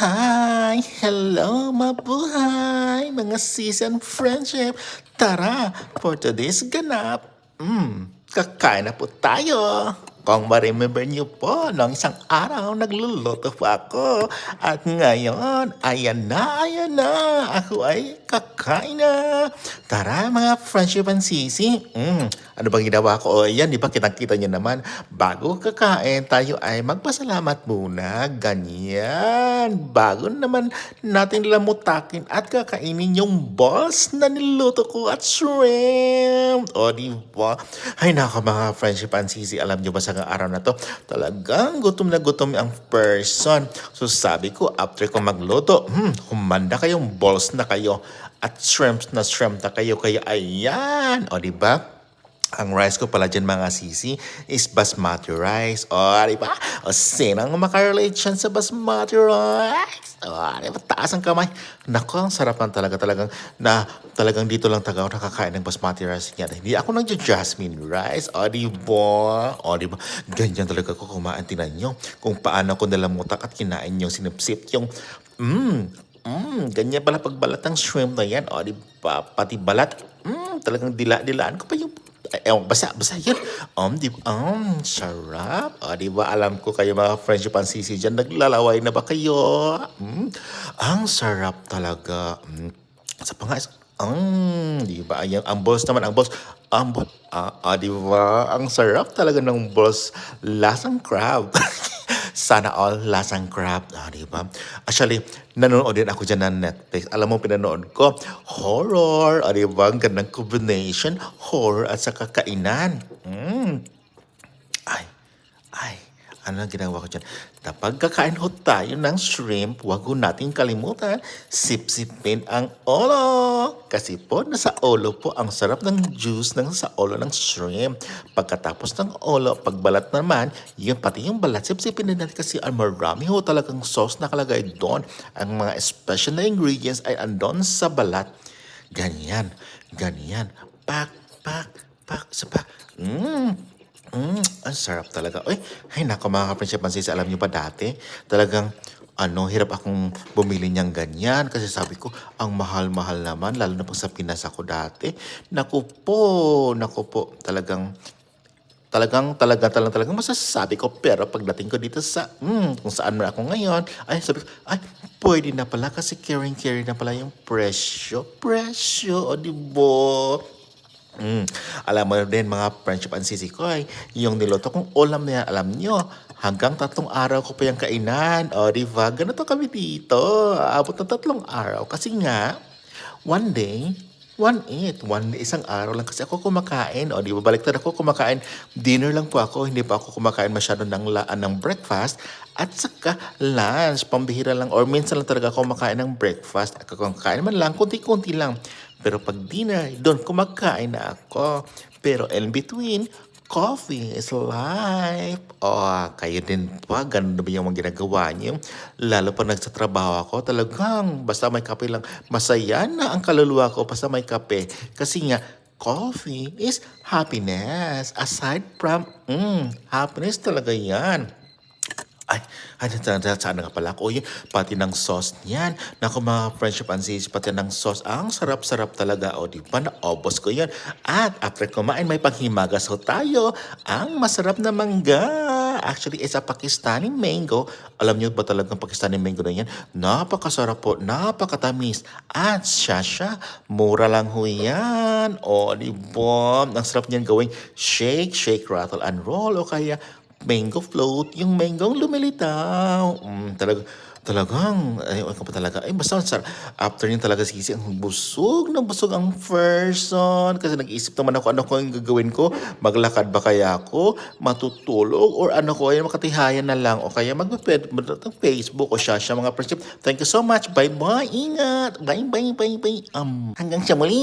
Hi! Hello, mabuhay! Mga season friendship! Tara, for today's ganap, mm, kakain na po tayo! Kung ma-remember niyo po, noong isang araw, nagluluto po ako. At ngayon, ayan na, ayan na! Ako ay kakain na! Tara, mga friendship and sisi! Mm, ano bang ginawa ko? O yan, di ba kitang-kita niyo naman? Bago kakain, tayo ay magpasalamat muna. Ganyan. Bago naman natin lamutakin at kakainin yung balls na niluto ko at shrimp. O, di ba? Ay, naka mga friendship and sisi. Alam niyo ba sa araw na to, talagang gutom na gutom ang person. So, sabi ko, after ko magluto, hmm, humanda kayong balls na kayo at shrimps na shrimp na kayo. Kaya, ayan. O, ba? Ang rice ko pala dyan mga sisi is basmati rice. O, di ba? O, sinang makarelate siya sa basmati rice? O, di ba? Taas ang kamay. Naku, ang sarap lang talaga. Talagang, na, talagang dito lang taga ako nakakain ng basmati rice niya. Hindi ako nang jasmine rice. O, di ba? O, di ba? Ganyan talaga ko kumain. Tinan nyo kung paano ko nalamutak at kinain yung sinipsip yung, mmm, Mm, ganyan pala pagbalat ng shrimp na yan. O, di ba? Pati balat. Mm, talagang dila-dilaan ko pa yung ewan, basa, basa yan. Um, di ba? Um, sarap. O, di ba? Alam ko kayo mga friendship and sisi dyan. Naglalaway na ba kayo? Mm, ang sarap talaga. Mm, sa pangais, ang, di ba? Ayan, ang balls naman, ang balls. Ang balls, ah, ah, di ba? Ang sarap talaga ng balls. Lasang crab. Sana all lasang crab. Ah, di ba? Actually, nanonood din ako dyan ng Netflix. Alam mo, pinanood ko, horror. Ah, di ba? Ang gandang combination. Horror at saka kainan. Mm. Ano ang ginawa ko dyan? Kapag kakain ho tayo ng shrimp, huwag ho natin kalimutan, sip-sipin ang olo. Kasi po, nasa olo po ang sarap ng juice ng sa olo ng shrimp. Pagkatapos ng olo, pagbalat naman, yun pati yung balat, sip-sipin na natin kasi ang marami ho talagang sauce nakalagay doon. Ang mga special na ingredients ay andon sa balat. Ganyan, ganyan. Pak, pak, pak, sa pak. Mmm, Mm, ang sarap talaga. Uy, ay nako mga ka-friendship and sis, alam niyo ba dati, talagang ano, hirap akong bumili niyang ganyan kasi sabi ko, ang mahal-mahal naman, lalo na pag sa Pinas ako dati. Naku po, naku po, talagang talagang talaga talagang talagang masasabi ko pero pagdating ko dito sa mm, kung saan man ako ngayon ay sabi ko ay pwede na pala kasi caring caring na pala yung presyo presyo o di ba Mm. Alam mo din mga friendship and sisi ko ay yung niloto kong ulam na yan, alam nyo, hanggang tatlong araw ko pa yung kainan. O, di ba? Ganito kami dito. Abot ng tatlong araw. Kasi nga, one day, one eat. One isang araw lang kasi ako kumakain. O, di ba? Baliktad ako kumakain. Dinner lang po ako. Hindi pa ako kumakain masyado ng laan ng breakfast. At saka lunch. Pambihira lang. Or minsan lang talaga ako kumakain ng breakfast. At kung kakain man lang, kunti-kunti lang. Pero pag dinner, doon kumakain na ako. Pero in between, coffee is life. Oh, kayo din pa, ganun na ba yung mga ginagawa niyo? Lalo pa nagsatrabaho ako, talagang basta may kape lang, masaya na ang kaluluwa ko basta may kape. Kasi nga, coffee is happiness. Aside from, mm, happiness talaga yan. Ay, ay, saan, saan nga pala ako? Yun, pati ng sauce niyan. Naku mga friendship and sis, pati ng sauce. Ang sarap-sarap talaga. O, di ba? Naobos ko yan. At after kumain, may panghimagas ho tayo. Ang masarap na mangga. Actually, it's a Pakistani mango. Alam niyo ba talagang Pakistani mango na yan? Napakasarap po, napakatamis. At siya siya, mura lang ho yan. O, di ba? Ang sarap niyan gawing shake, shake, rattle, and roll. O kaya, mango float, yung manggong lumilitaw. Mm, talaga, talagang, ay, ako pa talaga. Ay, basta, sar, after yun talaga sisi, ang busog na busog ang person. Kasi nag-iisip naman ako, ano ko yung gagawin ko? Maglakad ba kaya ako? Matutulog? Or ano ko, ay makatihayan na lang? O kaya mag-ped, ng Facebook o siya, siya mga friendship. Thank you so much. Bye-bye. Ingat. Bye-bye, bye-bye. Um, hanggang sa muli.